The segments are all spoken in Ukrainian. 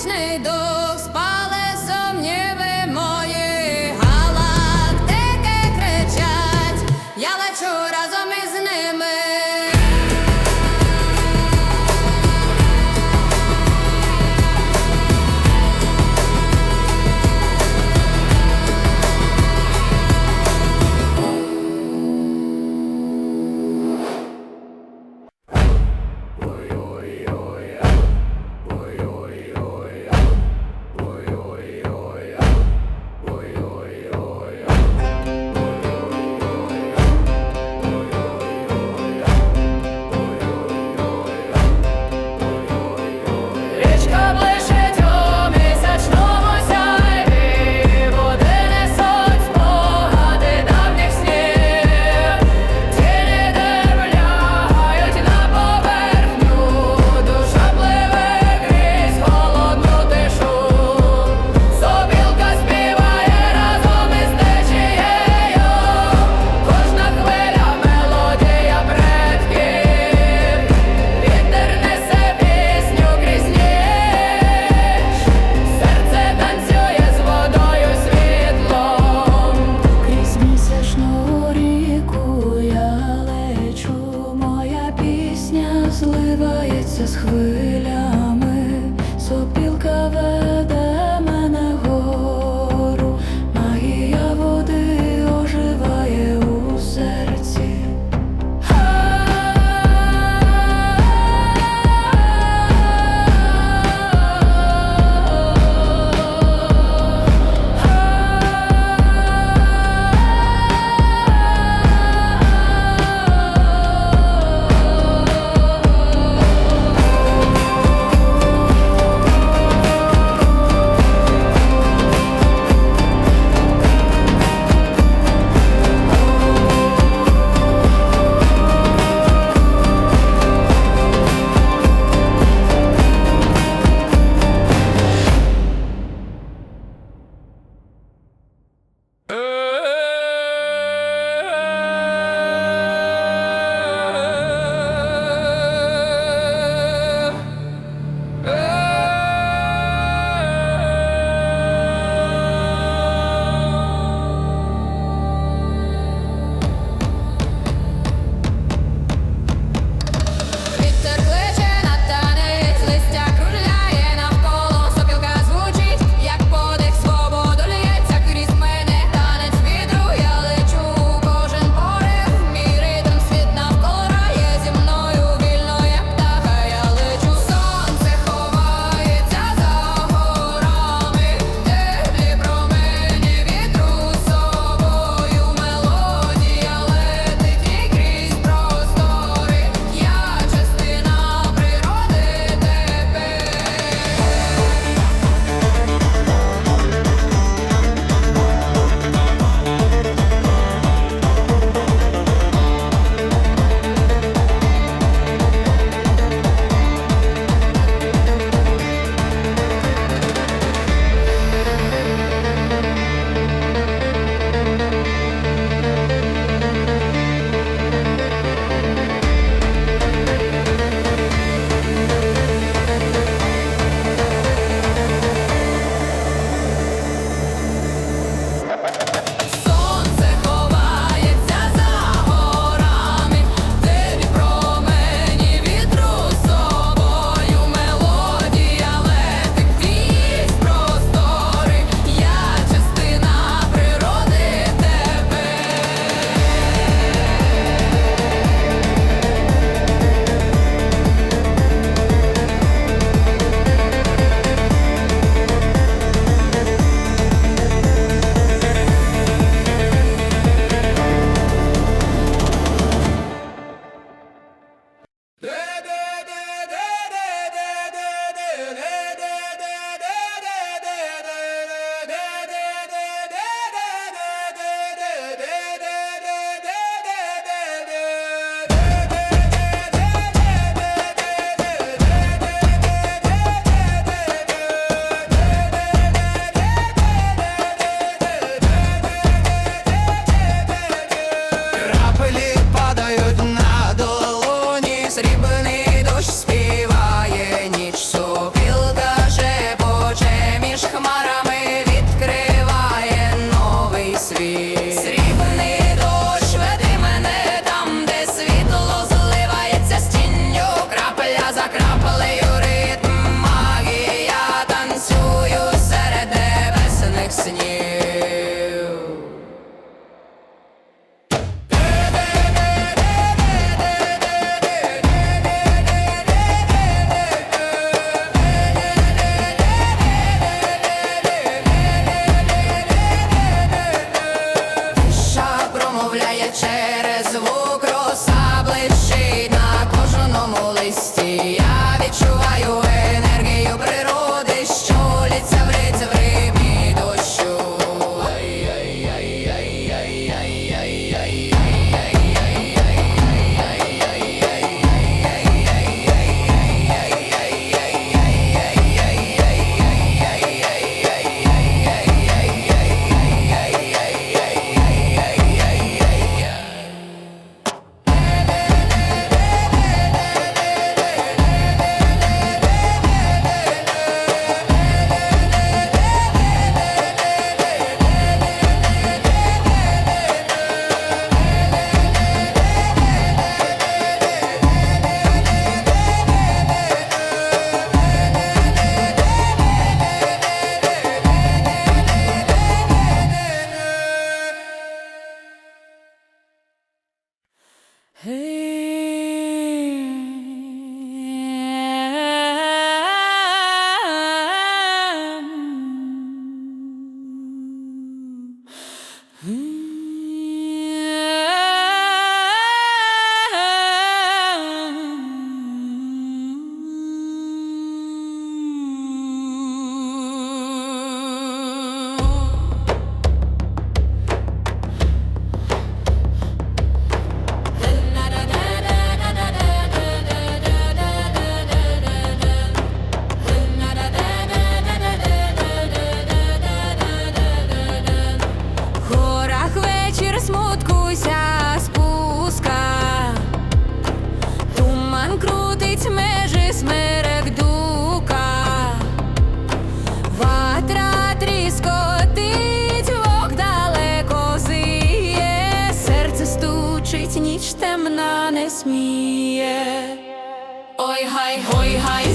вічний до. hey hey hi.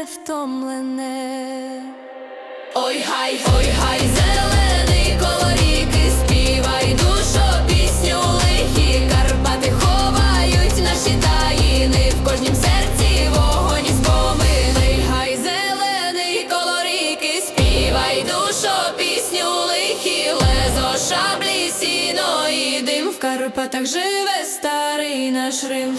зелене втомлене. Ой гай, ой гай, зелений колоріки, співай душо, пісню лихі, Карпати ховають наші таїни в кожнім серці вогонь і спомини. Гай, зелений колоріки, співай душо, пісню лихі, лезо шаблі, сіно і дим в Карпатах живе старий наш Рим.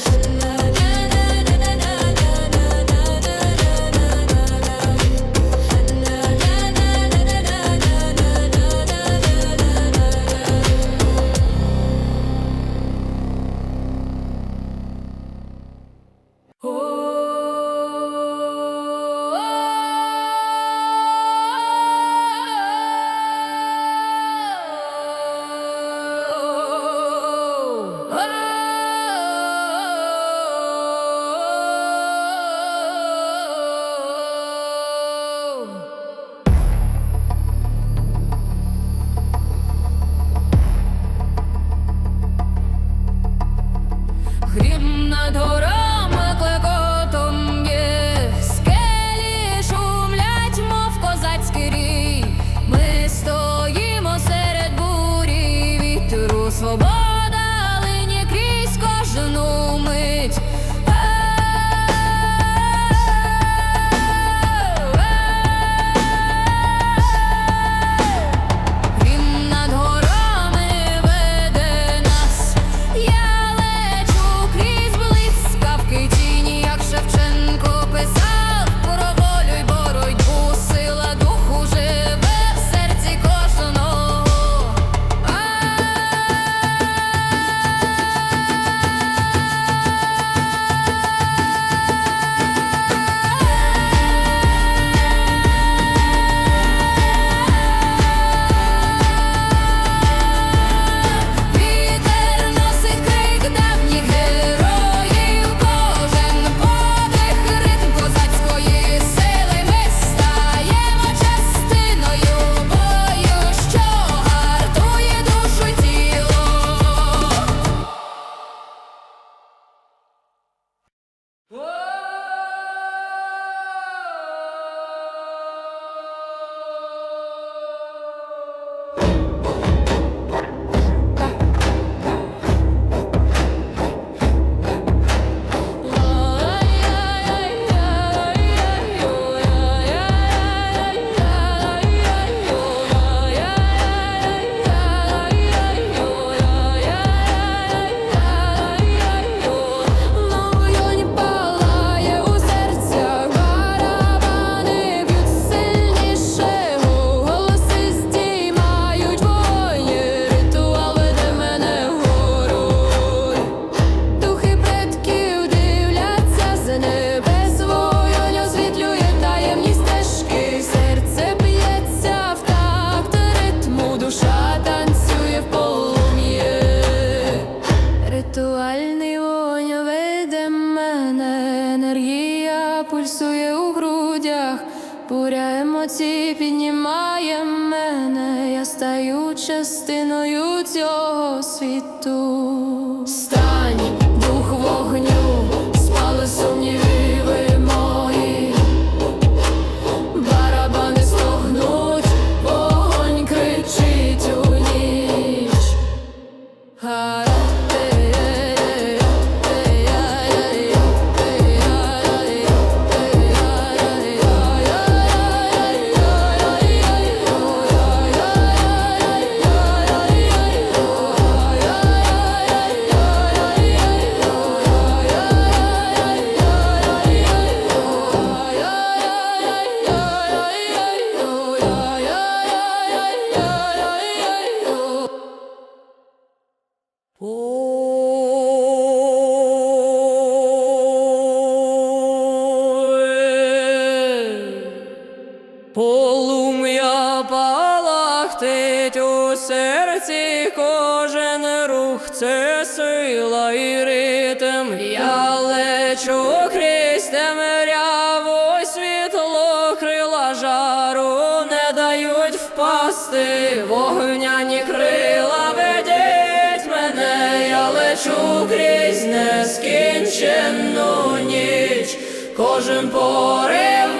полум'я палахтить у серці кожен рух, це сила і ритм, я лечу крізь темряво, світло крила жару не дають впасти, вогняні крила ведіть мене, я лечу крізь нескінченну ніч, кожен порив.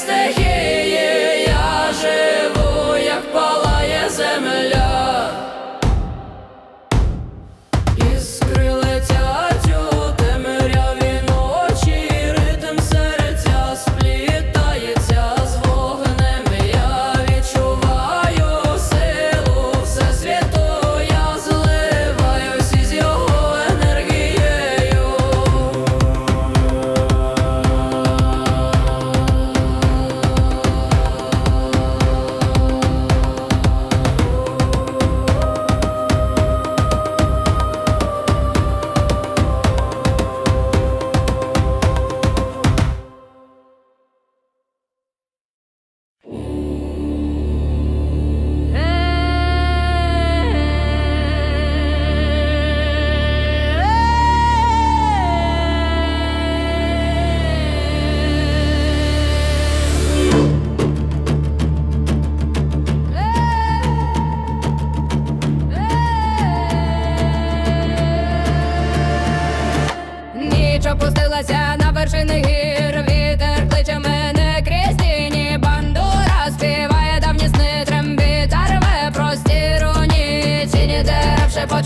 stay here.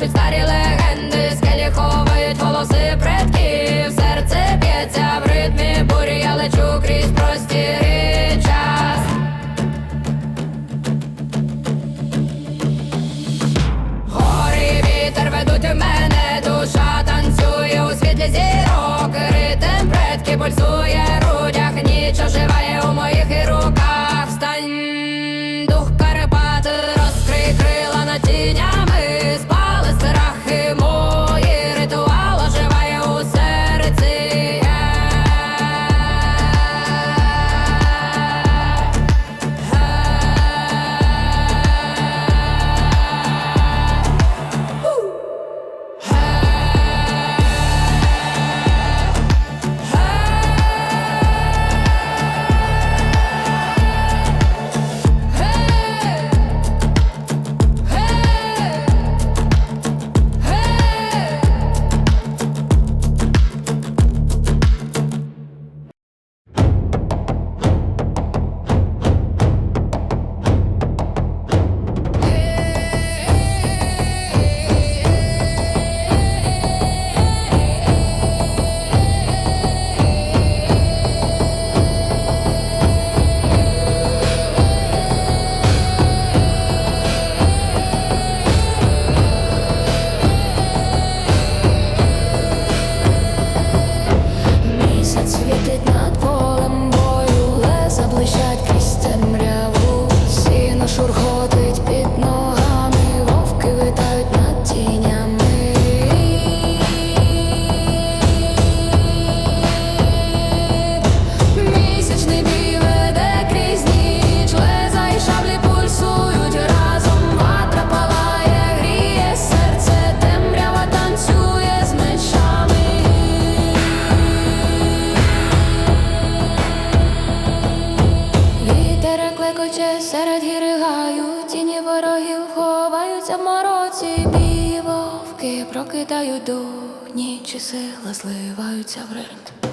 Бачить старі легенди прокидають до ніч сила зливаються в ритм.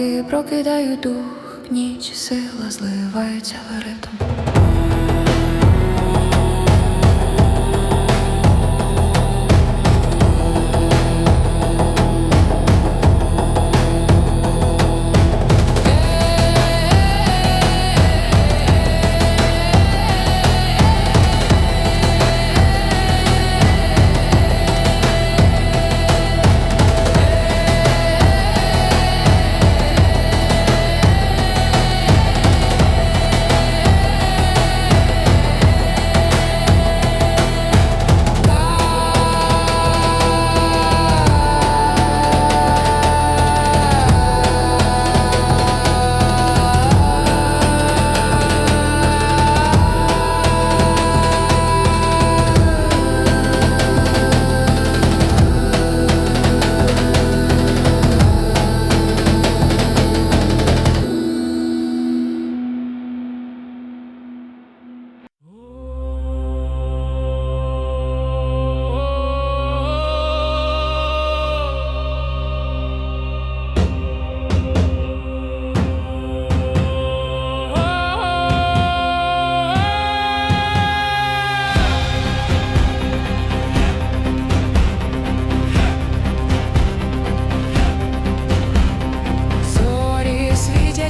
Вовки прокидають дух, ніч сила зливається в ритм.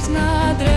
Зорі світять над